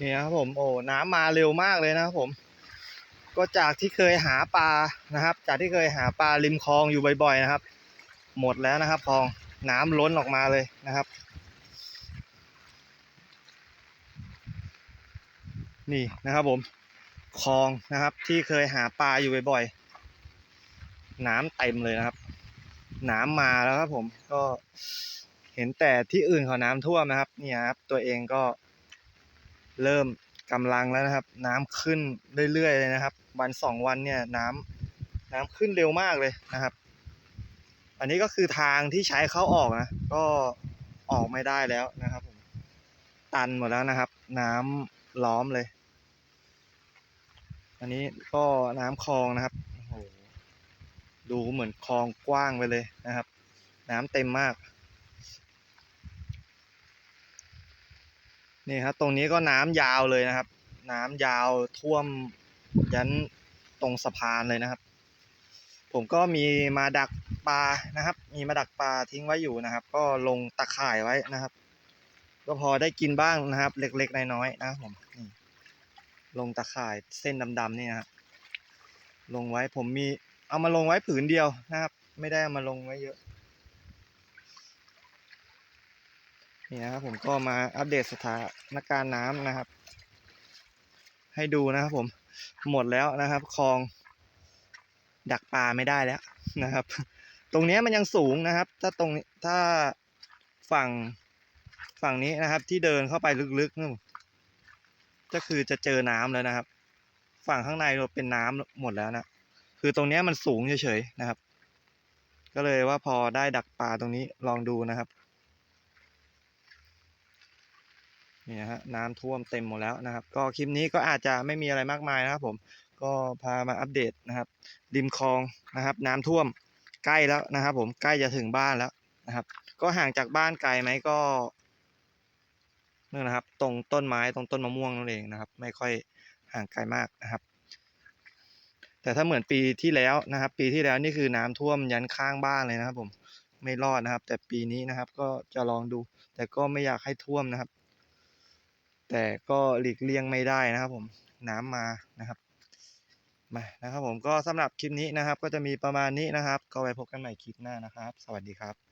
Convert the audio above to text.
นี่นะครับผมโอ้น้ำมาเร็วมากเลยนะครับผม ก็จากที่เคยหาปลานะครับ จากที่เคยหาปลาริมคลองอยู่บ่อยๆนะครับ หมดแล้วนะครับคลองน้ำล้นออกมาเลยนะครับ นี่นะครับผมคลองนะครับ ที่เคยหาปลาอยู่บ่อยๆน้ำเต็มเลยนะครับ น้ำมาแล้วครับผมก็เห็นแต่ที่อื่นเขาน้ำท่วมนะครับ เนี่ยครับตัวเองก็ เริ่มกำลังแล้วนะครับ น้ำขึ้นเรื่อยๆเลยนะครับ วันสองวันเนี่ยน้ำน้ำขึ้นเร็วมากเลยนะครับ อันนี้ก็คือทางที่ใช้เข้าออกนะ ก็ออกไม่ได้แล้วนะครับผมตันหมดแล้วนะครับ น้ำล้อมเลย อันนี้ก็น้ำคลองนะครับโอ้โหดูเหมือนคลองกว้างไปเลยนะครับ น้ำเต็มมาก นี่ครับตรงนี้ก็น้ำยาวเลยนะครับ น้ำยาวท่วมยันตรงสะพานเลยนะครับ ผมก็มีมาดักปลานะครับ มีมาดักปลาทิ้งไว้อยู่นะครับ ก็ลงตะข่ายไว้นะครับ ก็พอได้กินบ้างนะครับ เล็กๆน้อยๆนะครับผมลงตะข่ายเส้นดำๆนี่นะครับลงไว้ผมมีเอามาลงไว้ผืนเดียวนะครับ ไม่ได้เอามาลงไว้เยอะ นี่นะครับผมก็มาอัปเดตสถานการณ์น้ำนะครับ ให้ดูนะครับผมหมดแล้วนะครับคลอง ดักปลาไม่ได้แล้วนะครับ ตรงนี้มันยังสูงนะครับ ถ้าตรงถ้าฝั่งฝั่งนี้นะครับ ที่เดินเข้าไปลึกๆนู่นก็คือจะเจอน้ำแล้วนะครับ ฝั่งข้างในเราเป็นน้ำหมดแล้วนะคือตรงนี้มันสูงเฉยๆนะครับ ก็เลยว่าพอได้ดักปลาตรงนี้ลองดูนะครับ นี่นะฮะน้ำท่วมเต็มหมดแล้วนะครับ ก็คลิปนี้ก็อาจจะไม่มีอะไรมากมายนะครับ ผมก็พามาอัปเดตนะครับ ริมคลองนะครับ น้ำท่วมใกล้แล้วนะครับ ผมใกล้จะถึงบ้านแล้วนะครับ ก็ห่างจากบ้านไกลไหมก็นั่นนะครับ ตรงต้นไม้ตรงต้นมะม่วงนั่นเองนะครับ ไม่ค่อยห่างไกลมากนะครับ แต่ถ้าเหมือนปีที่แล้วนะครับ ปีที่แล้วนี่คือน้ำท่วมยันข้างบ้านเลยนะครับ ผมไม่รอดนะครับ แต่ปีนี้นะครับ ก็จะลองดู แต่ก็ไม่อยากให้ท่วมนะครับ แต่ก็หลีกเลี่ยงไม่ได้นะครับผมน้ำมานะครับมานะครับผมก็สำหรับคลิปนี้นะครับ ก็จะมีประมาณนี้นะครับ ก็ไว้พบกันใหม่คลิปหน้านะครับ สวัสดีครับ